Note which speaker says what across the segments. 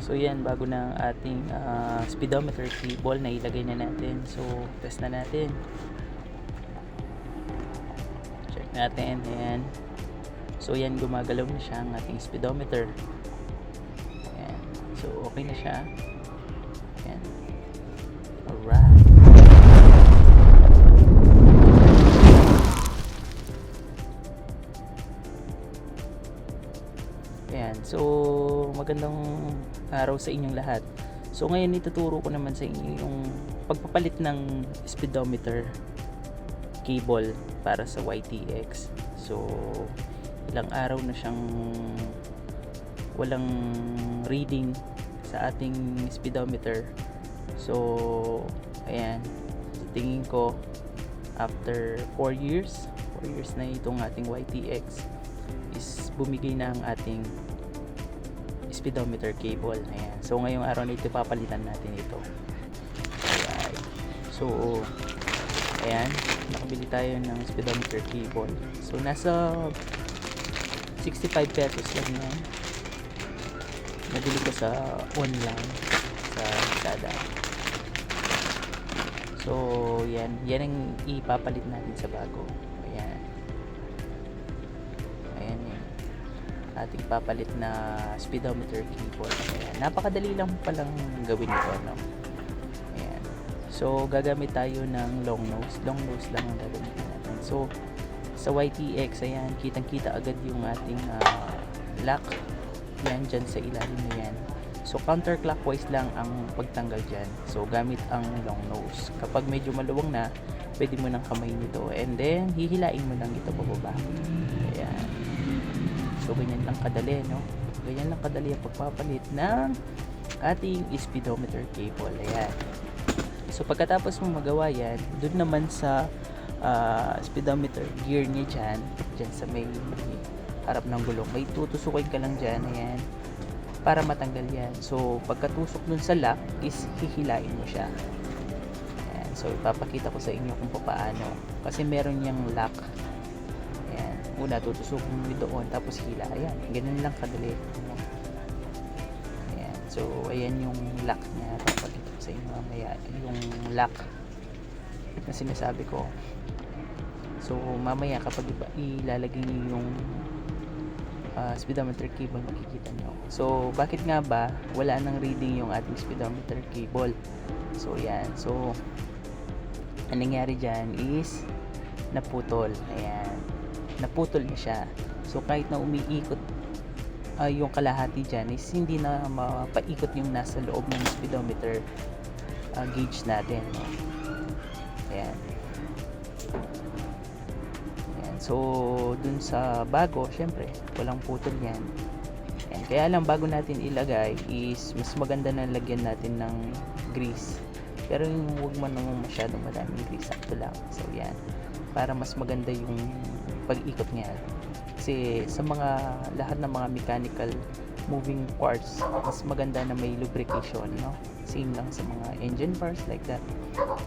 Speaker 1: So yan, bago na ating ah, speedometer cable na ilagay na natin. So test na natin. Check natin. Ayan. So yan, gumagalaw na siya ang ating speedometer. Ayan. So okay na siya. Ayan. Alright. So, magandang araw sa inyong lahat. So, ngayon ituturo ko naman sa inyo yung pagpapalit ng speedometer cable para sa YTX. So, ilang araw na siyang walang reading sa ating speedometer. So, ayan. Tingin ko after 4 years, 4 years na itong ating YTX is bumigay na ang ating speedometer cable. Ayan. So ngayong araw na ito papalitan natin ito. Alright. So ayan, nakabili tayo ng speedometer cable. So nasa 65 pesos lang yan. Nabili ko sa online sa Lazada. So yan, yan ang ipapalit natin sa bago. Ayan. Ayan yung ating papalit na speedometer cable. Ayan. Napakadali lang palang gawin ito. No? Ayan. So, gagamit tayo ng long nose. Long nose lang ang gagamitin natin. So, sa YTX, ayan, kitang-kita agad yung ating ah, lock. Yan, dyan sa ilalim na yan. So, counterclockwise lang ang pagtanggal dyan. So, gamit ang long nose. Kapag medyo maluwang na, pwede mo nang kamay nito. And then, hihilain mo lang ito pababa. So, ganyan lang kadali, no? Ganyan lang kadali ang pagpapalit ng ating speedometer cable. Ayan. So, pagkatapos mo magawa yan, dun naman sa ah, speedometer gear niya dyan, dyan sa may harap ng gulong, may tutusukin ka lang dyan, ayan, para matanggal yan. So, pagkatusok dun sa lock, is hihilain mo siya. Ayan. So, ipapakita ko sa inyo kung paano. Kasi meron niyang lock. Una, tutusukin mo doon, tapos hila. Ayan. Ganun lang kadali. Ayan. So, ayan yung lock niya. Papakita ko sa inyo mamaya. Yung lock na sinasabi ko. So, mamaya kapag ilalagay niyo yung ah, speedometer cable makikita nyo. So, bakit nga ba wala nang reading yung ating speedometer cable? So, yan. So, ang nangyari dyan is naputol. Ayan. Naputol na siya. So, kahit na umiikot ah, yung kalahati dyan is hindi na mapaikot yung nasa loob ng speedometer ah, gauge natin. No? Ayan. Ayan. So, dun sa bago, syempre, walang putol yan. Ayan. Kaya lang, bago natin ilagay is mas maganda na lagyan natin ng grease. Pero yung huwag man naman masyadong madaming grease, sakto lang. So, yan. Para mas maganda yung pag-ikot niya. Kasi sa mga, lahat ng mga mechanical moving parts, mas maganda na may lubrication, no? Same lang sa mga engine parts like that.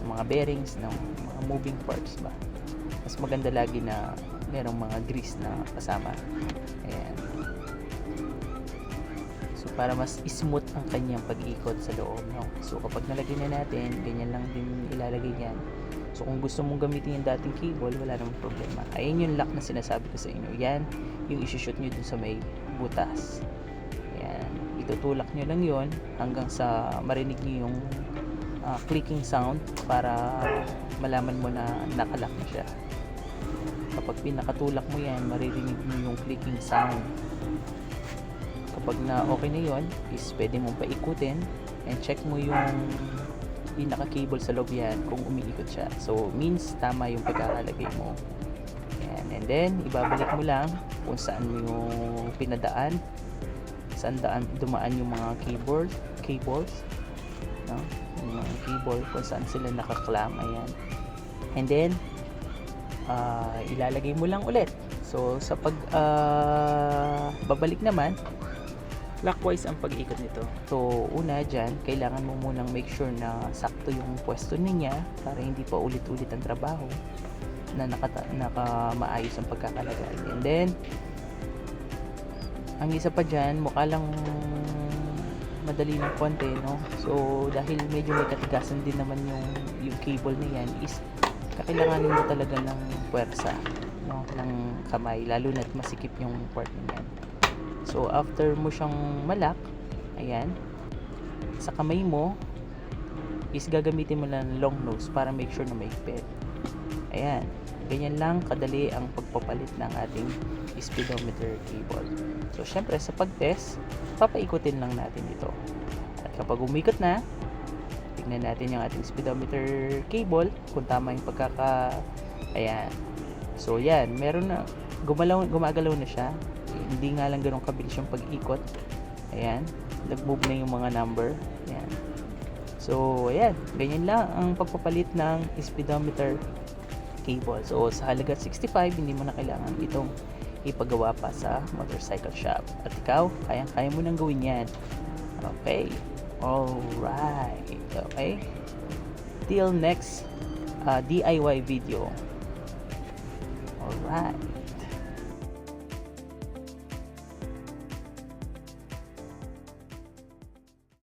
Speaker 1: Mga bearings, no? Mga moving parts ba? Mas maganda lagi na merong mga grease na kasama. Ayan. So, para mas smooth ang kanyang pag-ikot sa loob, no? So, kapag nalagay na natin, ganyan lang din ilalagay yan. So, kung gusto mong gamitin yung dating cable, wala namang problema. Ayun yung lock na sinasabi ko sa inyo. Yan, yung isushoot nyo dun sa may butas. Ayan. Itutulak nyo lang yon hanggang sa marinig nyo yung ah, clicking sound para malaman mo na nakalock na siya. Kapag pinakatulak mo yan, maririnig mo yung clicking sound. Kapag na okay na yon is pwede mong paikutin and check mo yung pinaka-cable sa loob yan kung umiikot siya. So, means tama yung pagkakalagay mo. Ayan. And then, ibabalik mo lang kung saan mo yung pinadaan. Saan daan, dumaan yung mga keyboard, cables. No? Yung mga cable kung saan sila nakaklam. Ayan. And then, ah, ilalagay mo lang ulit. So, sa pag ah, babalik naman, clockwise ang pag-ikot nito. So, una dyan, kailangan mo munang make sure na sakto yung pwesto niya para hindi pa ulit-ulit ang trabaho na nakata naka ang pagkakalagay. And then, ang isa pa dyan, mukha lang madali ng konti, no? So, dahil medyo may katigasan din naman yung, yung cable na yan, is kakailanganin mo talaga ng puwersa, no? Ng kamay, lalo na't masikip yung part na yan. So, after mo siyang malak, ayan, sa kamay mo, is gagamitin mo lang long nose para make sure na may fit. Ayan, ganyan lang kadali ang pagpapalit ng ating speedometer cable. So, syempre sa pag-test, papaikutin lang natin ito. At kapag umikot na, tignan natin yung ating speedometer cable kung tama yung pagkaka... Ayan. So, yan. Meron na... Gumalaw, gumagalaw na siya. Hindi nga lang ganun kabilis yung pag-ikot. Ayan. Nag-move na yung mga number. Ayan. So, ayan. Ganyan lang ang pagpapalit ng speedometer cable. So, sa halaga 65, hindi mo na kailangan itong ipagawa pa sa motorcycle shop. At ikaw, kayang-kaya mo nang gawin yan. Okay. Alright. Okay. Till next uh, DIY video. Alright.